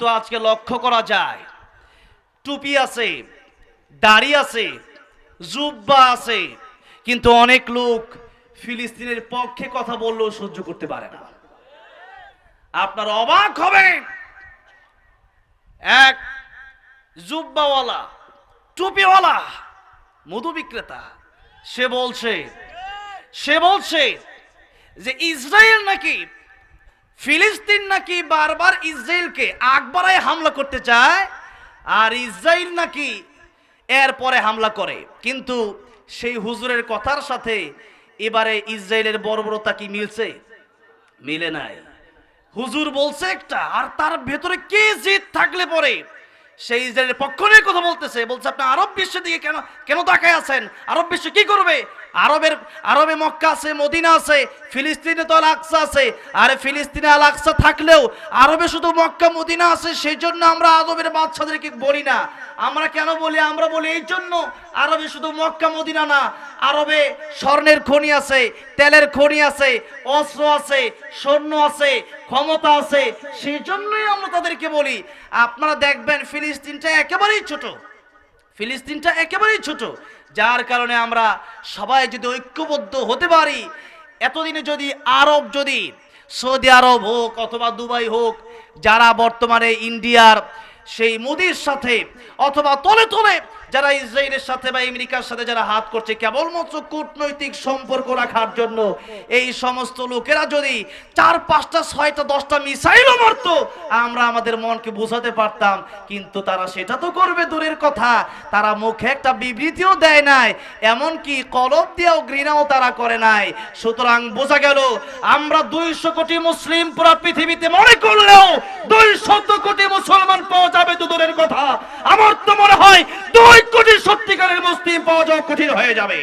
তো আজকে লক্ষ্য করা যায়। টুপি আছে, দাড়ি আছে, জুব্বা আছে, কিন্তু অনেক লোক ফিলিস্তিনের পক্ষে কথা বললেও সহ্য করতে পারে না। আপনার অবাক হবে এক জুব্বাওয়ালা, টুপিওয়ালা, মধু বিক্রেতা, সে বলছে সে বলছে যে ইসরায়েল নাকি ফিলিস্তিন নাকি বারবার ইসরায়েলকে আকবরায় হামলা করতে চায়? আর ইসরায়েল নাকি এরপরে হামলা করে। কিন্তু সেই হুজুরের কথার সাথে এবারে ইসরায়েলের বর্বরতা কি মিলছে? মিলে নাই। হুজুর বলছে একটা, আর তার ভেতরে কে জিত থাকলে পরে? সেই ইসরায়েলের পক্ষ নিয়ে কথা বলতেছে। বলছে, আপনি আরব বিশ্বের দিকে কেন কেন তাকায় আছেন? আরব বিশ্ব কি করবে? আরবের, আরবে মক্কা আছে, মদিনা আছে, ফিলিস্তিনে তো আল আকসা আছে। আর ফিলিস্তিনে আল আকসা থাকলেও আরবে শুধু মক্কা, মদিনা আছে সেই জন্য আমরা আরবের বাচ্চাদেরকে বলি না। আমরা কেন বলি? আমরা বলি এই জন্য আরবে শুধু মক্কা, মদিনা না। আরবে স্বর্ণের খনি আছে, তেলের খনি আছে, অস্ত্র আছে সৈন্য আছে, ক্ষমতা আছে সেই জন্যই আমরা তাদেরকে বলি। আপনারা দেখবেন ফিলিস্তিনটা একেবারেই ছোট। ফিলিস্তিনটা একেবারেই ছোট। যার কারণে আমরা সবাই যদি ঐক্যবদ্ধ হতে পারি, এতদিনে যদি আরব যদি সৌদি আরব হোক অথবা দুবাই হোক, যারা বর্তমানে ইন্ডিয়ার সেই মোদির সাথে অথবা তলে তলে যারা ইসরায়েলের সাথে বা আমেরিকার সাথে যারা হাত করছে, কেবলমাত্র কূটনৈতিক সম্পর্ক রাখার জন্য, এই সমস্ত লোকেরা যদি চার, পাঁচটা, ছয়টা, দশটা মিসাইলও মারতো, আমরা আমাদের মনকে বোঝাতে পারতাম, কিন্তু তারা সেটা তো করবে, দূরের কথা। তারা মুখে একটা বিবৃতিও দেয় নাই, এমনকি কলব দিয়েও ঘৃণাও তারা করে নাই। সুতরাং বোঝা গেল, আমরা দুইশো কোটি মুসলিম পুরো পৃথিবীতে মনে করলেও দুই শত কোটি মুসলমান পাওয়া যাবে তো দূরের কথা। আমার তো মনে হয় কোটি সত্যিকারের মুসলিম পাওয়া যাওয়া কঠিন হয়ে যাবে।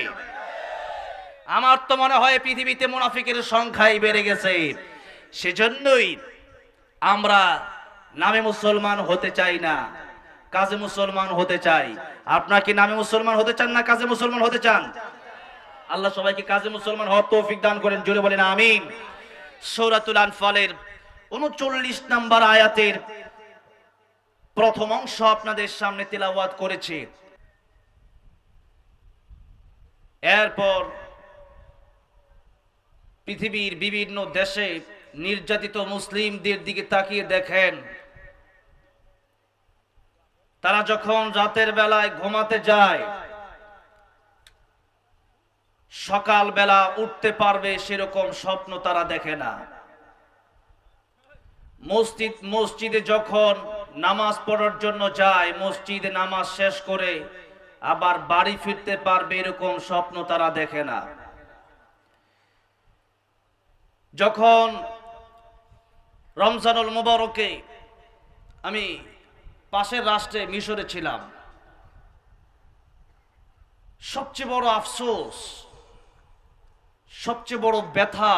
আমার তো মনে হয় পৃথিবীতে মুনাফিকের সংখ্যাই বেড়ে গেছে। সেজন্যই আমরা নামে মুসলমান হতে চাই না, কাজে মুসলমান হতে চাই। আপনার কি নামে মুসলমান হতে চান না কাজে মুসলমান হতে চান? আল্লাহ সবাইকে কাজে মুসলমান হওয়ার তৌফিক দান করেন জুড়ে বলেন আমিন। সৌরাতুল আনফালের উনচল্লিশ নাম্বার আয়াতের প্রথম অংশ আপনাদের সামনে তেলাওয়াত করেছে। এরপর পৃথিবীর বিভিন্ন দেশে নির্যাতিত মুসলিমদের দিকে তাকিয়ে দেখেন। তারা যখন রাতের বেলায় ঘুমাতে যায় সকাল বেলা উঠতে পারবে সেরকম স্বপ্ন তারা দেখে না। মসজিদ, মসজিদে যখন নামাজ পড়ার জন্য যায়, মসজিদে নামাজ শেষ করে আবার বাড়ি ফিরতে পারবে এরকম স্বপ্ন তারা দেখে না। যখন রমজানুল মুবারকে আমি পাশের রাষ্ট্রে মিশরে ছিলাম, সবচেয়ে বড় আফসোস, সবচেয়ে বড় ব্যথা,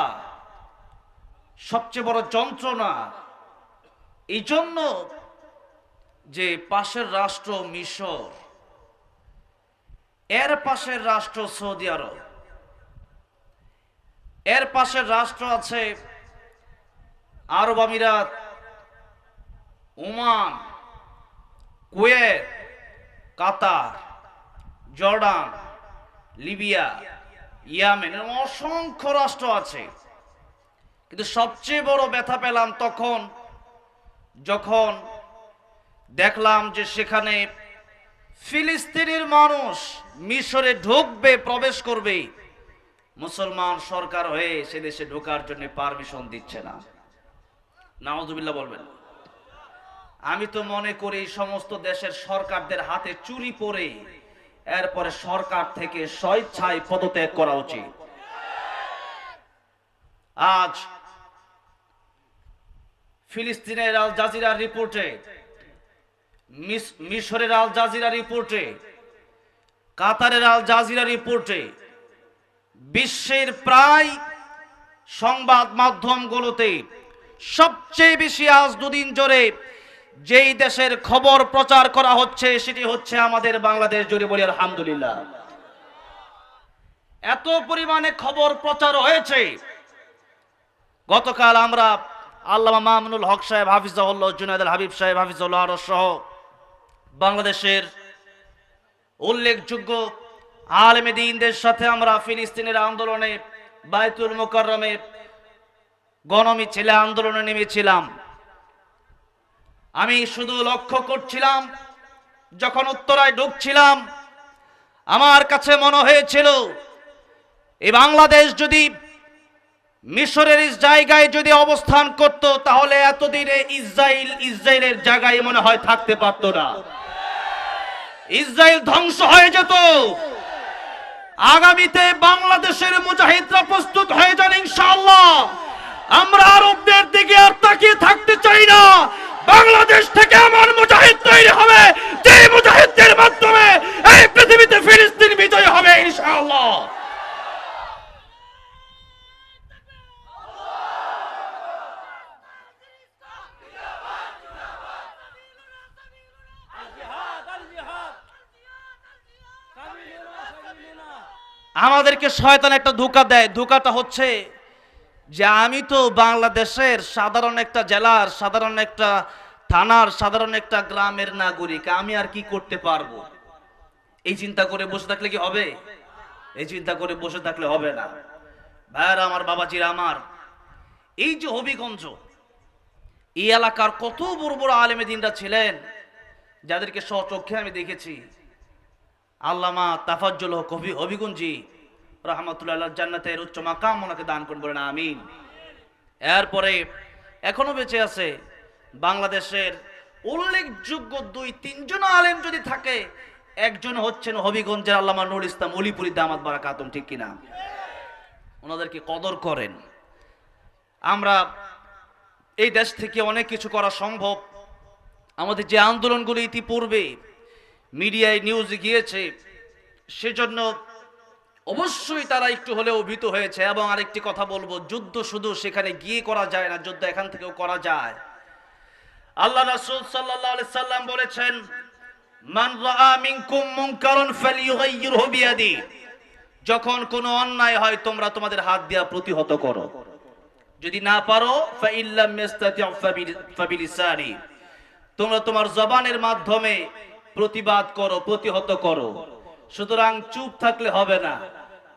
সবচেয়ে বড় যন্ত্রণা এই জন্য যে পাশের রাষ্ট্র মিশর এর পাশের রাষ্ট্র সৌদি আরব। এর পাশের রাষ্ট্র আছে আরব আমিরাত, Oman, Kuwait, Qatar, Jordan, Libya, Yemen অসংখ্য রাষ্ট্র আছে। কিন্তু সবচেয়ে বড় ব্যথা পেলাম তখন, যখন দেখলাম যে সেখানে ফিলিস্তিনের মানুষ মিশরে ঢুকবে, প্রবেশ করবে। মুসলমান সরকার হয়ে সে দেশে ঢোকার জন্য পারমিশন দিচ্ছে না। নাওজুবিল্লাহ বলবেন। আমি তো মনে করি সমস্ত দেশের সরকারদের হাতে চুরি পড়ে এরপরে সরকার থেকে স্বেচ্ছায় পদত্যাগ করা উচিত। আজ ফিলিস্তিনের আল জাজিরার রিপোর্টে মিশরের আল জাজিরা রিপোর্টে, কাতারের আল জাজিরা রিপোর্টে বিশ্বের প্রায় সংবাদ মাধ্যমগুলোতে সবচেয়ে বেশি আজ দুদিন জোরে যেই দেশের খবর প্রচার করা হচ্ছে, সেটি হচ্ছে আমাদের বাংলাদেশ। জুড়ে বলি, আলহামদুলিল্লাহ। এত পরিমাণে খবর প্রচার হয়েছে। গতকাল আমরা আল্লামা মামুনুল হক সাহেব হাফিজাউল্লাহ জুনায়দ হাবিব সাহেব হাফিজাউল্লাহ আরও সহ বাংলাদেশের উল্লেখযোগ্য আলেমে দিনদের সাথে আমরা ফিলিস্তিনের আন্দোলনে বাইতুল মোকাররমে গণমিছিলে আন্দোলনে নেমেছিলাম। আমি শুধু লক্ষ্য করছিলাম, যখন উত্তরায় ঢুকছিলাম, আমার কাছে মনে হয়েছিল এই বাংলাদেশ যদি মিশরের জায়গায় যদি অবস্থান করত, তাহলে এতদিনে ইসরায়েল ইসরায়েলের জায়গায় মনে হয় থাকতে পারত না। ইসরায়েল ধ্বংস হয়ে যেত। আগামীতে বাংলাদেশের মুজাহিদরা প্রস্তুত হয়ে যান ইনশাআল্লাহ আমরা আরবদের দিকে আর তাকিয়ে থাকতে চাই না বাংলাদেশ থেকে এমন মুজাহিদ তৈরি হবে যে মুজাহিদদের মাধ্যমে এই পৃথিবীতে ফিলিস্তিন বিজয় হবে ইনশাআল্লাহ আমাদেরকে শয়তান একটা ধোকা দেয়। ধোকাটা হচ্ছে যে আমি তো বাংলাদেশের সাধারণ একটা জেলার, সাধারণ একটা থানার, সাধারণ একটা গ্রামের নাগরিক, আমি আর কি করতে পারব? এই চিন্তা করে বসে থাকলে কি হবে? এই চিন্তা করে বসে থাকলে হবে না। ভাইয়ারা, আমার বাবাজির, আমার, এই যে হবিগঞ্জ, এই এলাকার কত বড় বড় আলেমে দিনরা ছিলেন, যাদেরকে স্বচক্ষে আমি দেখেছি। আল্লামা তাফাজ্জুল হক হবি- হবিগঞ্জি রহমতুল্লাহ জান্নাতের উচ্চ মাকাম ওনাকে দান করুন, বলেন আমিন। এরপরে এখনও বেঁচে আছে বাংলাদেশের উল্লেখযোগ্য দুই, তিনজন আলেম যদি থাকে, একজন হচ্ছেন হবিগঞ্জের আল্লামা নুর ইসলাম অলিপুরি দামাত বারাকাতুম, ঠিক কিনা? ওনাদেরকে কদর করেন। আমরা এই দেশ থেকে অনেক কিছু করা সম্ভব। আমাদের যে আন্দোলনগুলো ইতিপূর্বে মিডিয়ায় নিউজ গিয়েছে, সেজন্য অবশ্যই তারা একটু হলেও ভীত হয়েছে এবং আরেকটি কথা বলব, যুদ্ধ শুধু সেখানে গিয়ে করা যায় না, যুদ্ধ এখান থেকেও করা যায়। আল্লাহ রাসূল সাল্লাল্লাহু সাল্লাম বলেছেন যখন কোনো অন্যায় হয়, তোমরা তোমাদের হাত দিয়া প্রতিহত করো। যদি না পারো তোমরা তোমার জবানের মাধ্যমে প্রতিবাদ করো, প্রতিহত করো। সুতরাং চুপ থাকলে হবে না।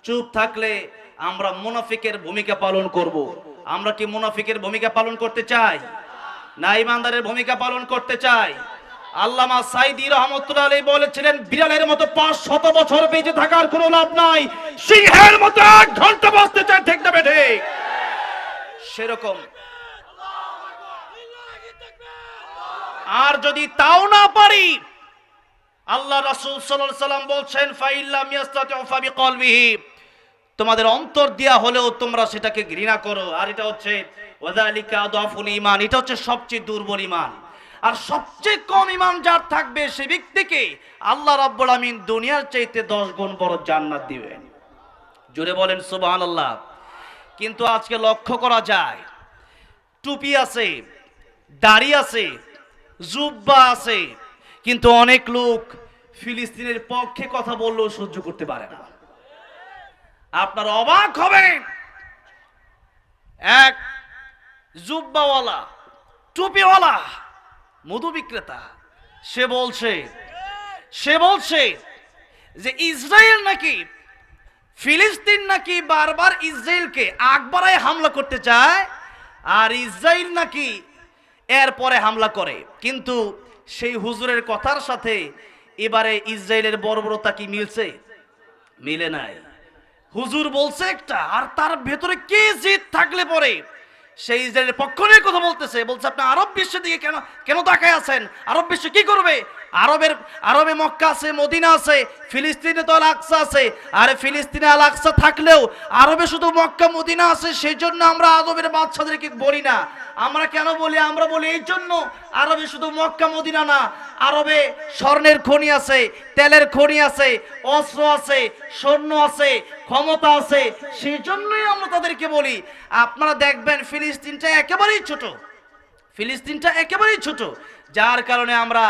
চুপ থাকলে আমরা মুনাফিকের ভূমিকা পালন করব। আমরা কি মুনাফিকের ভূমিকা পালন করতে চাই? না ইমানদারের ভূমিকা পালন করতে চাই? আল্লামা সাইদি রহমতুল্লাহ আলী বলেছিলেন, বিড়ালের মতো পাঁচ শত বছর বেঁচে থাকার কোনো লাভ নাই। সিংহের মতো এক ঘণ্টা বাঁচতে চায়, ঠিক না বেঠে? সেরকম। আর যদি তাও না পারি আল্লাহ রাসূল সাল্লাল্লাহু সাল্লাম বলছেন, ফাইল্লাম ইয়াস্তাতিউ ফাবিকলবিহি। তোমাদের অন্তর দিয়া হলেও তোমরা সেটাকে ঘৃণা করো। আর এটা হচ্ছে, ওয়াযালিকা আদাফুল ঈমান। এটা হচ্ছে সবচেয়ে দুর্বল ঈমান। আর সবচেয়ে কম ঈমান যার থাকবে সে ব্যক্তিকে আল্লাহ রাব্বুল আমিন দুনিয়ার চাইতে 10 গুণ বড় জান্নাত দিবেন। জোরে বলেন, সুবহানাল্লাহ। কিন্তু আজকে লক্ষ্য করা যায়, টুপি আছে, দাড়ি আছে, জুব্বা আছে কিন্তু অনেক লোক ফিলিস্তিনের পক্ষে কথা বললেও সহ্য করতে পারে না। আপনার অবাক হবেন। এক জুব্বাওয়ালা, টুপিওয়ালা, মধু বিক্রেতা, সে বলছে সে বলছে যে ইসরায়েল নাকি, ফিলিস্তিন নাকি বারবার ইসরায়েলকে আকবরায় হামলা করতে চায়, আর ইসরায়েল নাকি এরপরে হামলা করে। কিন্তু সেই হুজুরের কথার সাথে এবারে ইসরায়েলের বর্বরতা কি মিলছে? মিলে নাই। হুজুর বলছে একটা, আর তার ভেতরে কে জিত থাকলে পরে সেই ইসরায়েলের পক্ষ নিয়ে কথা বলতেছে। বলছে, আপনি আরব বিশ্বের দিকে কেন কেন তাকায় আছেন? আরব বিশ্ব কি করবে? আরবের আরবে মক্কা আছে, মদিনা আছে, ফিলিস্তিনে তো আল আকসা আছে। আর ফিলিস্তিনে আল আকসা থাকলেও আরবে শুধু মক্কা, মদিনা আছে সেই জন্য আমরা আরবের বাচ্চাদেরকে বলি না। আমরা কেন বলি? আমরা বলি এই জন্য আরবে শুধু মক্কা, মদিনা না। আরবে স্বর্ণের খনি আছে, তেলের খনি আছে, অস্ত্র আছে, সৈন্য আছে ক্ষমতা আছে সেই জন্যই আমরা তাদেরকে বলি। আপনারা দেখবেন, ফিলিস্তিনটা একেবারেই ছোট। ফিলিস্তিনটা একেবারেই ছোট। যার কারণে আমরা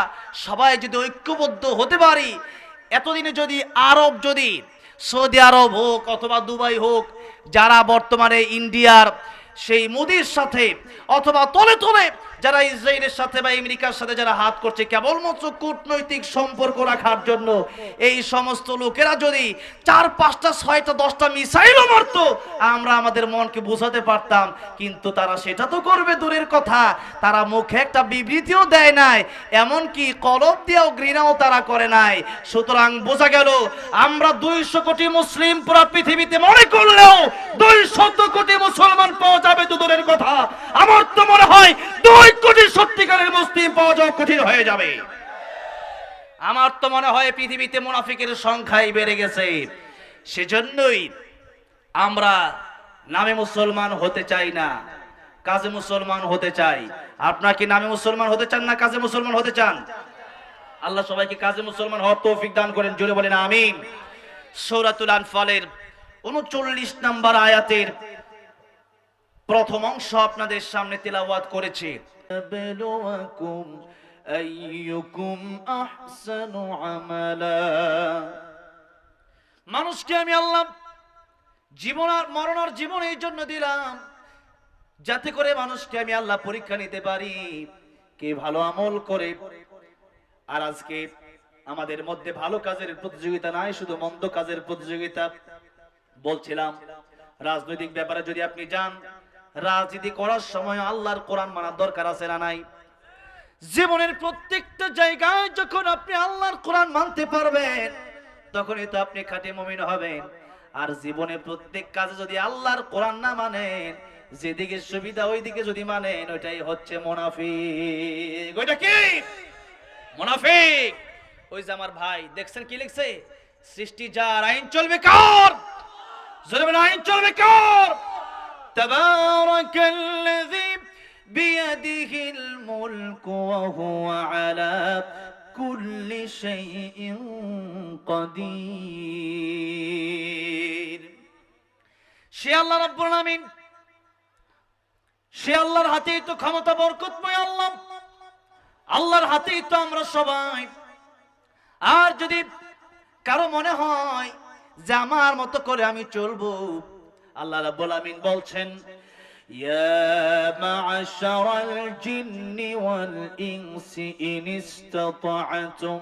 সবাই যদি ঐক্যবদ্ধ হতে পারি, এতদিনে যদি আরব যদি সৌদি আরব হোক অথবা দুবাই হোক, যারা বর্তমানে ইন্ডিয়ার সেই মোদির সাথে অথবা তলে তলে যারা ইসরায়েলের সাথে বা আমেরিকার সাথে যারা হাত করছে, কেবলমাত্র কূটনৈতিক সম্পর্ক রাখার জন্য, এই সমস্ত লোকেরা যদি চার, পাঁচটা, ছয়টা, দশটা মিসাইলও মারতো, আমরা আমাদের মনকে বোঝাতে পারতাম, কিন্তু তারা সেটা তো করবে, দূরের কথা। তারা মুখে একটা বিবৃতিও দেয় নাই, এমনকি কলব দিয়েও ঘৃণাও তারা করে নাই। সুতরাং বোঝা গেল, আমরা দুইশো কোটি মুসলিম পুরো পৃথিবীতে মনে করলেও দুই শত কোটি মুসলমান পাওয়া যাবে, তো দূরের কথা। আমার তো মনে হয় দুই কোটি সত্যিকারের মুসলিম পাওয়া যাওয়া কঠিন হয়ে যাবে। আমার তো মনে হয় পৃথিবীতে মুনাফিকের সংখ্যাই বেড়ে গেছে। সেজন্যই আমরা নামে মুসলমান হতে চাই না, কাজে মুসলমান হতে চাই। আপনার কি নামে মুসলমান হতে চান না কাজে মুসলমান হতে চান? আল্লাহ সবাইকে কাজে মুসলমান হওয়ার তৌফিক দান করেন বলেন আমিন। সৌরাতুল আনফালের উনচল্লিশ নম্বর আয়াতের প্রথম অংশ আপনাদের সামনে তেলাওয়াত করেছে। نبلوكم أيكم أحسن عملا মানুষকে আমি আল্লাহ জীবন আর মরণ আর জীবন এই জন্য দিলাম যাতে করে মানুষকে আমি আল্লাহ পরীক্ষা নিতে পারি কে ভালো আমল করে আর আজকে আমাদের মধ্যে ভালো কাজের প্রতিযোগিতা নাই শুধু মন্দ কাজের প্রতিযোগিতা বলছিলাম রাজনৈতিক ব্যাপারে যদি আপনি যান রাজনীতি করার সময় আল্লাহর কোরআন মানার দরকার আছে না নাই? জীবনের প্রত্যেকটা জায়গায় যখন আপনি আল্লাহর কোরআন মানতে পারবেন, তখনই তো আপনি খাঁটি মমিন হবেন। আর জীবনে প্রত্যেক কাজে যদি আল্লাহর কোরআন না মানেন, যেদিকে সুবিধা ওইদিকে যদি মানেন, ওইটাই হচ্ছে মোনাফিক। ওইটা কি? মোনাফিক। ওই যে আমার ভাই, দেখছেন কি লিখছে? সৃষ্টি যার আইন চলবে কার? জোরে আইন চলবে কার? تبارك الذي بيده الملك وهو على كل شيء قدير সে আল্লাহ রাব্বুল আলামিন সে আল্লাহর হাতেই তো ক্ষমতা বরকতময় আল্লাহ আল্লাহর হাতেই তো আমরা সবাই আর যদি কারো মনে হয় যে আমার মতো করে আমি চলবো আল্লাহ রাব্বুল আমিন বলছেন يا معشر الجن والإنس إن استطعتم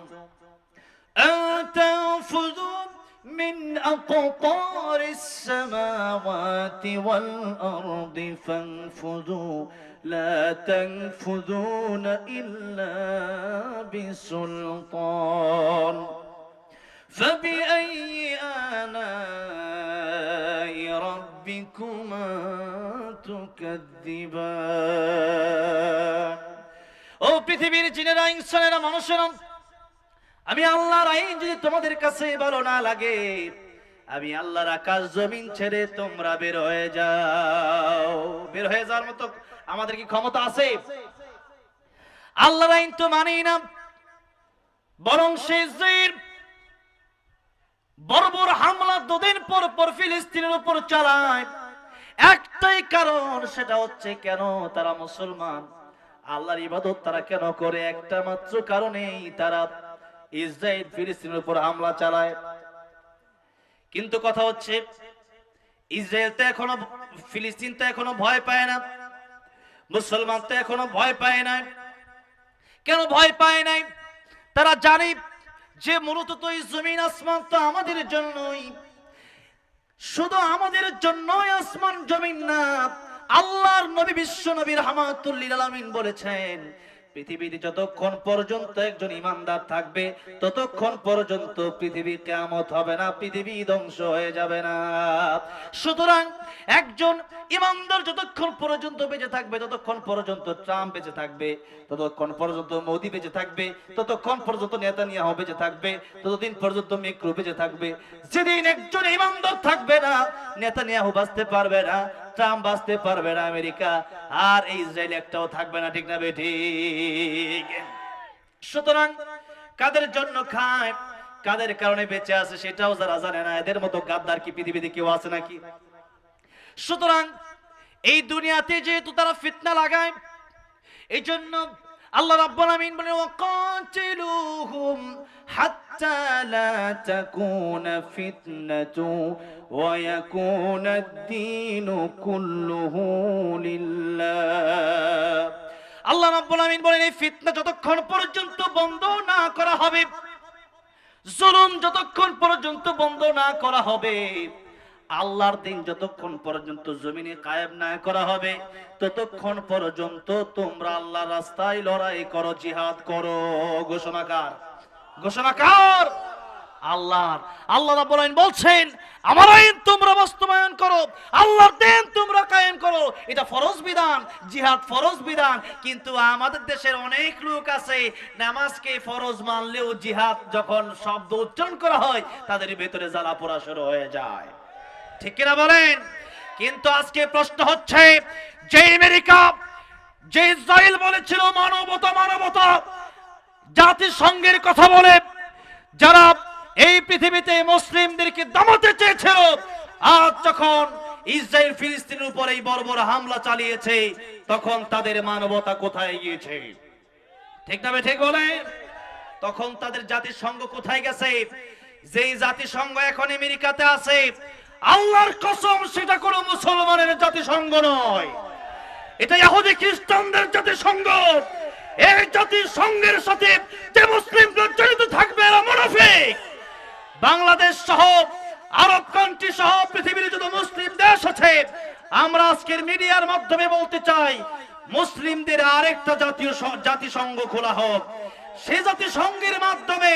أن تنفذوا من أقطار السماوات والأرض فانفذوا لا تنفذون إلا بسلطان فبأي آلاء ربكما تكذبان ও পৃথিবীর জিনেরা ইনসানেরা মানুষেরা আমি আল্লাহর আইন যদি তোমাদের কাছে ভালো না লাগে আমি আল্লাহর আকাশ জমিন ছেড়ে তোমরা বের হয়ে যাও বের হয়ে যাওয়ার মতো আমাদের কি ক্ষমতা আছে আল্লাহর আইন তো মানি না বরং সে বড় হামলা দুদিন পর পর ফিলিস্তিনের উপর চালায়। একটাই কারণ, সেটা হচ্ছে কেন তারা মুসলমান? আল্লাহর ইবাদত তারা কেন করে? একটা মাত্র কারণেই তারা ইসরায়েল ফিলিস্তিনের উপর হামলা চালায়। কিন্তু কথা হচ্ছে, ইসরায়েল তো এখনও, ফিলিস্তিন তো এখনও ভয় পায় না। মুসলমান তো এখনও ভয় পায় না। কেন ভয় পায় নাই? তারা জানে যে মূলত তো এই জমিন আসমান তো আমাদের জন্যই। শুধু আমাদের জন্যই আসমান জমিন না, আল্লাহর নবী বিশ্ব নবীর হামাতুল্লিল আলামিন বলেছেন পৃথিবীতে যতক্ষণ পর্যন্ত একজন ইমানদার থাকবে, ততক্ষণ পর্যন্ত পৃথিবী কেয়ামত হবে না, পৃথিবী ধ্বংস হয়ে যাবে না। সুতরাং একজন ইমানদার যতক্ষণ পর্যন্ত বেঁচে থাকবে, ততক্ষণ পর্যন্ত ট্রাম্প বেঁচে থাকবে, ততক্ষণ পর্যন্ত মোদি বেঁচে থাকবে, ততক্ষণ পর্যন্ত নেতা নেতানিয়াহু বেঁচে থাকবে, ততদিন পর্যন্ত মিক্রু বেঁচে থাকবে। যেদিন একজন ইমানদার থাকবে না নেতা নেতানিয়াহু বাঁচতে পারবে না ট্রাম্প বাঁচতে পারবে না আমেরিকা, আর এই ইসরায়েল একটাও থাকবে না, ঠিক না বেঠিক সুতরাং কাদের জন্য খায়, কাদের কারণে বেঁচে আছে সেটাও যারা জানে না, এদের মতো গাদ্দার কি পৃথিবীতে কেউ আছে নাকি? সুতরাং এই দুনিয়াতে যেহেতু তারা ফিতনা লাগায় এই জন্য আল্লাহ রাব্বুল আমিন বলেন ওয়াকাতিলুহুম হাত্তা حتى لا تكون فتنة ويكون الدين كله لله আল্লাহ রাব্বুল আমিন বলেন এই ফিতনা যতক্ষণ পর্যন্ত বন্ধ না করা হবে জুলুম যতক্ষণ পর্যন্ত বন্ধ না করা হবে আল্লাহর দিন যতক্ষণ পর্যন্ত জমিনে কায়েম না করা হবে ততক্ষণ পর্যন্ত তোমরা আল্লাহর রাস্তায় লড়াই করো জিহাদ করো ঘোষণাকার ঘোষণাকার আল্লাহর। আল্লাহ রাব্বুল আমিন বলছেন, আমার আইন তোমরা বাস্তবায়ন করো, আল্লাহর দিন তোমরা কায়েম করো। এটা ফরজ বিধান, জিহাদ ফরজ বিধান, কিন্তু আমাদের দেশের অনেক লোক আছে, নামাজকে ফরজ মানলেও জিহাদ যখন শব্দ উচ্চারণ করা হয়, তাদের ভেতরে জ্বালা পোড়া শুরু হয়ে যায়। ঠিক কিনা বলেন? কিন্তু আজকে প্রশ্ন হচ্ছে যে আমেরিকা যে ইসরায়েল বলেছিল মানবতা মানবতা জাতিসংঘের কথা বলে, যারা এই পৃথিবীতে মুসলিমদেরকে দমাতে চেয়েছিল, আজ যখন ইসরায়েল ফিলিস্তিনের উপর এই বড় হামলা চালিয়েছে, তখন তাদের মানবতা কোথায় গিয়েছে? ঠিক না ঠিক বলে? তখন তাদের জাতিসংঘ কোথায় গেছে? যেই জাতিসংঘ এখন আমেরিকাতে আছে, আল্লাহর কসম, সেটা কোনো মুসলমানের জাতিসংঘ নয়। এটা ইহুদি খ্রিস্টানদের জাতিসংঘ। এই জাতিসংঘের সাথে যে মুসলিমরা জড়িত থাকবে এরা মুনাফিক। বাংলাদেশ সহ, আরব কান্ট্রি সহ, পৃথিবীর যত মুসলিম দেশ আছে, আমরা আজকের মিডিয়ার মাধ্যমে বলতে চাই, মুসলিমদের আরেকটা জাতীয় জাতিসংঘ খোলা হোক। সে জাতিসংঘের মাধ্যমে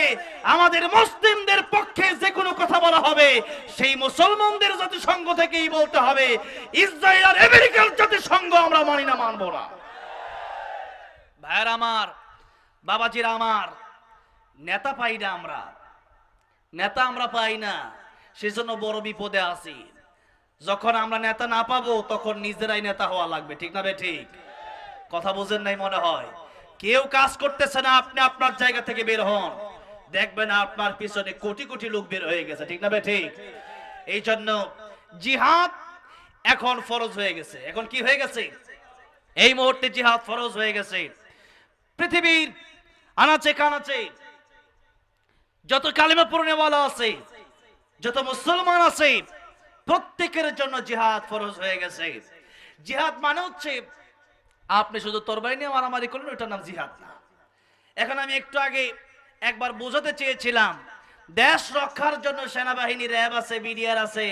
আমাদের মুসলিমদের পক্ষে যে কোনো কথা বলা হবে, সেই মুসলমানদের জাতিসংঘ থেকেই বলতে হবে, ইসরায়েল আর আমেরিকার জাতিসংঘ আমরা মানি না, মানবো না। ভাইয়ের আমার বাবাজিরা আমার। নেতা পাই না আমরা। নেতা আমরা পাই না। সেজন্য বড় বিপদে আছি। যখন আমরা নেতা না পাবো, তখন নিজেরাই নেতা হওয়া লাগবে। ঠিক না ঠিক? কথা বোঝেন নাই মনে হয়? কেউ কাজ করতেছে না, আপনি আপনার জায়গা থেকে বের হন। দেখবেন আপনার পিছনে কোটি কোটি লোক বের হয়ে গেছে। ঠিক না ঠিক? এই জন্য জিহাদ এখন ফরজ হয়ে গেছে। এখন কি হয়ে গেছে? এই মুহূর্তে জিহাদ ফরজ হয়ে গেছে। পৃথিবীর আনাচে কানাচে যত কালিমা পূর্ণেওয়ালা আছে, যত মুসলমান আছে, প্রত্যেকের জন্য জিহাদ ফরজ হয়ে গেছে। জিহাদ মানে হচ্ছে আপনি শুধু তরবারি নিয়ে মারামারি করলেন ওটার নাম জিহাদ না। এখন আমি একটু আগে একবার বোঝাতে চেয়েছিলাম, দেশ রক্ষার জন্য সেনাবাহিনী র্যাব আছে, বিডিআর আছে,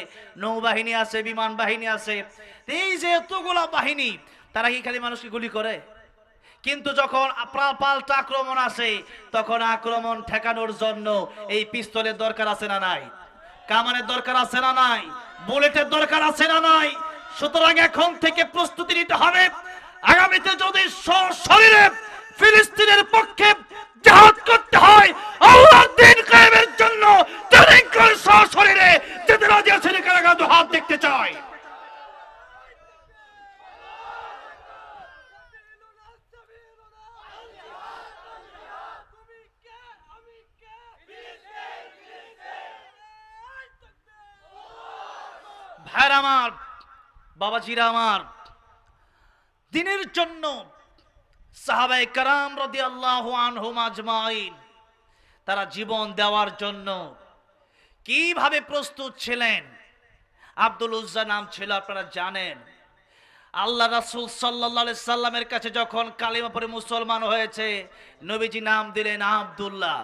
নৌবাহিনী আছে, বিমান বাহিনী আছে। এই যে এতগুলা বাহিনী, তারা কি খালি মানুষকে গুলি করে? কিন্তু যখন পাল্টা আক্রমণ আসে, তখন আক্রমণ ঠেকানোর জন্য এই পিস্তলের দরকার আছে না নাই? কামানের দরকার আছে না নাই? বুলেটের দরকার আছে না নাই? সুতরাং এখন থেকে প্রস্তুতি নিতে হবে। আগামীতে যদি শরীরে ফিলিস্তিনের পক্ষে জাহাজ করতে হয়, আল্লাহর দিন কায়েমের জন্য করে শরীরে যেতে রাজি আছে কারাগার হাত দেখতে চায় ভাইর আমার, বাবাজিরা আমার, দিনের জন্য সাহাবাই কারাম রদি আল্লাহ আনহুম আজমাইন, তারা জীবন দেওয়ার জন্য কীভাবে প্রস্তুত ছিলেন? আব্দুল উজ্জা নাম ছিল, আপনারা জানেন। আল্লাহ রাসূল সাল্লাল্লাহু সাল্লামের কাছে যখন কালিমা পরে মুসলমান হয়েছে, নবীজি নাম দিলেন আব্দুল্লাহ।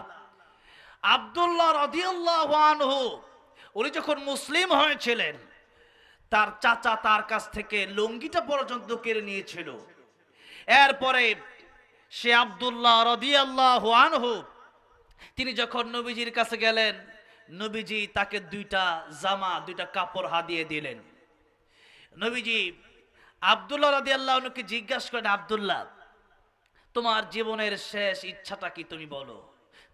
আব্দুল্লাহ রাদিয়াল্লাহু আনহু, উনি যখন মুসলিম হয়েছিলেন তার চাচা তার কাছ থেকে লুঙ্গিটা পর্যন্ত কেড়ে নিয়েছিল। এরপরে সে আব্দুল্লাহ রাদিয়াল্লাহু আনহু, তিনি যখন নবীজির কাছে গেলেন, নবীজি তাকে দুইটা জামা, দুইটা কাপড় হাদিয়ে দিলেন। নবীজি আব্দুল্লাহ রাদিয়াল্লাহু আনহুকে জিজ্ঞাসা করেন, আব্দুল্লাহ, তোমার জীবনের শেষ ইচ্ছাটা কি তুমি বলো?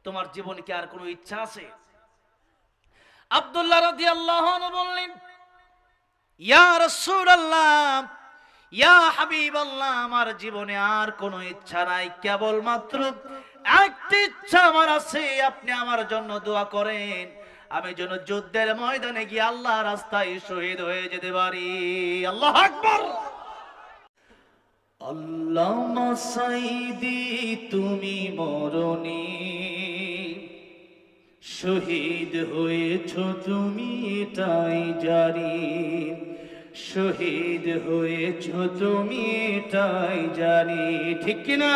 তোমার জীবনে কি আর কোনো ইচ্ছা আছে? আব্দুল্লাহ রাদিয়াল্লাহু আনহু বললেন ইয়া হাবিবাল্লাহ, আমার জীবনে আর কোনো ইচ্ছা নাই, কেবলমাত্র একটি ইচ্ছা আমার আছে, আপনি আমার জন্য দোয়া করেন। আমি যেন যুদ্ধের ময়দানে গিয়ে আল্লাহ রাস্তায় শহীদ হয়ে যেতে পারি। আল্লাহ আকবার! আল্লামা সাইদি, তুমি মরণি। শহীদ হয়েছ তুমি, এটাই জানি শহীদ হয়েছ তুমি এটাই জানি, ঠিক কিনা?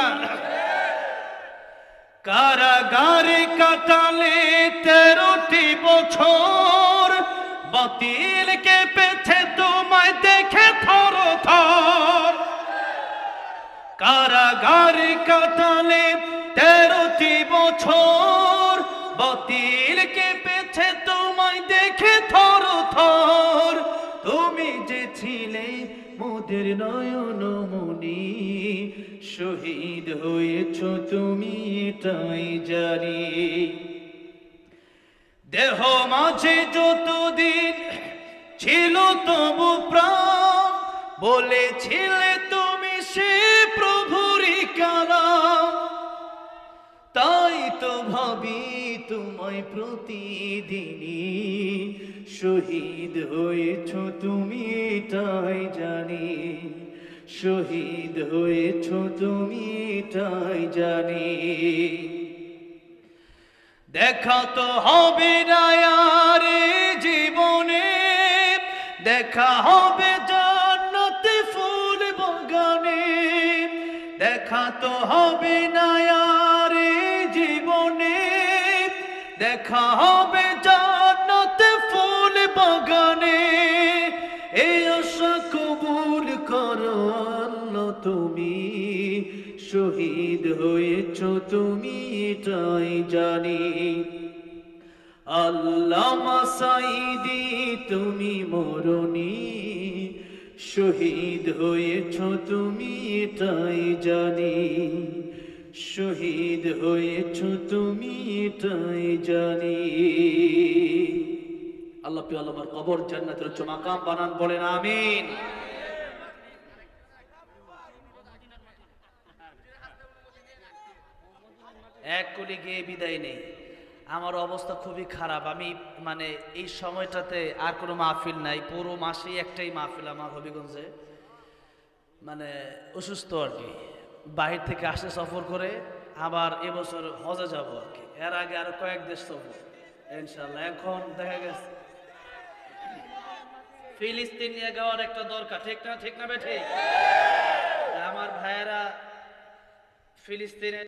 কারাগারে কাটালে তেরোটি বছর বাতিলকে পেছে তোমায় দেখে থর থর কারাগারে কাটালে ছিলে মোদের নয়ন মনি। শহীদ হয়েছ তুমি তাই জানি। দেহ মাঝে যতদিন ছিল তবু প্রাণ, বলেছিলে তুমি সে প্রভুরই কারা। তাই তো ভাবি তোমায় প্রতিদিনই শহীদ হয়েছ তুমি এটাই জানি। শহীদ হয়েছ তুমি এটাই জানি। দেখা তো হবে এই জীবনে, দেখা হবে জান্নাতে ফুল বাগানে। দেখা তো হবে না এই জীবনে, দেখা হবে বাগানে, এই আশা কবুল করো আল্লাহ তুমি। শহীদ হয়েছ তুমি, এটাই জানি। আল্লামা সাইদি তুমি মরণি। শহীদ হয়েছ তুমি, এটাই জানি। শহীদ হয়েছ তুমি, এটাই জানি। আল্লাহ পি আল্লাহর কবর জান্নাতের উচ্চ মাকাম বানান, বলেন আমিন। এক কলি গিয়ে বিদায় নেই। আমার অবস্থা খুবই খারাপ। আমি মানে এই সময়টাতে আর কোনো মাহফিল নাই। পুরো মাসেই একটাই মাহফিল আমার হবিগঞ্জে। মানে অসুস্থ আর কি। বাহির থেকে আসে সফর করে, আবার এবছর হজে যাব আর কি। এর আগে আরও কয়েক দেশ সফর। ইনশাল্লাহ এখন দেখা গেছে। ফিলিস্তিন নিয়ে যাওয়ার একটা দরকার ঠিক না ঠিক না বেঠে আমার ভাইয়েরা ফিলিস্তিনের